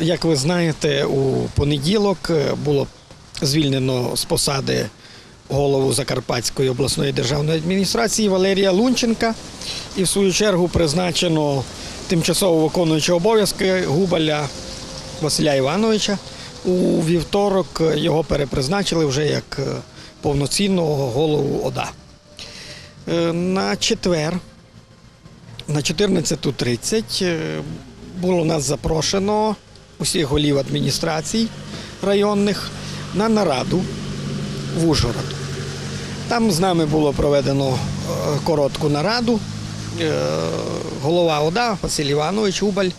Як ви знаєте, у понеділок е, було звільнено з посади голову Закарпатської обласної державної адміністрації Валерія Лунченка і в свою чергу призначено тимчасово виконуючого обов'язки Губаля Василя Івановича. У вівторок його перепризначили вже як е, повноцінного голову ОДА. Е, На четвер на 14.30 е, було нас запрошено усіх голів адміністрацій районних на нараду в Ужгород. Там з нами було проведено е, коротку нараду. Е, Голова ОДА Василь Іванович Губаль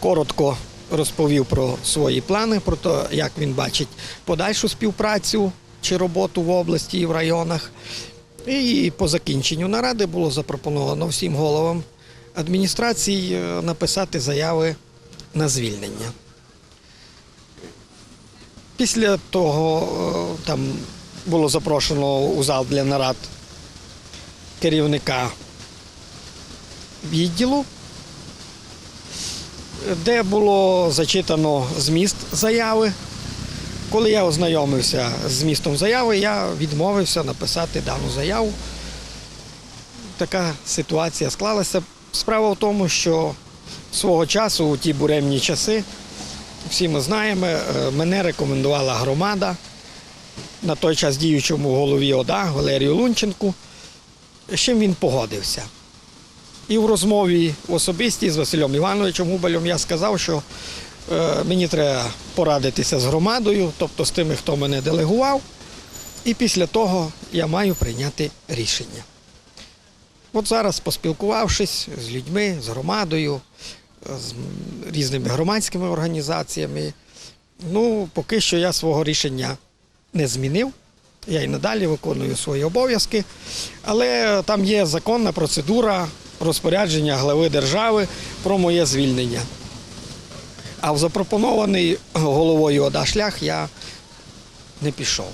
коротко розповів про свої плани, про те, як він бачить подальшу співпрацю чи роботу в області і в районах. І по закінченню наради було запропоновано всім головам адміністрацій е, написати заяви на звільнення. Після того е, там було запрошено у зал для нарад керівника відділу, де було зачитано зміст заяви. Коли я ознайомився з змістом заяви, я відмовився написати дану заяву. Така ситуація склалася. Справа в тому, що свого часу, у ті буремні часи, всі ми знаємо, е, мене рекомендувала громада на той час діючому голові ОДА Валерію Лунченку, з чим він погодився. І в розмові в особистій з Василем Івановичем Губалем я сказав, що е, мені треба порадитися з громадою, тобто з тими, хто мене делегував, і після того я маю прийняти рішення. От зараз, поспілкувавшись з людьми, з громадою, з різними громадськими організаціями, ну, поки що я свого рішення не змінив. Я і надалі виконую свої обов'язки, але там є законна процедура розпорядження глави держави про моє звільнення. А в запропонований головою ОДА шлях я не пішов.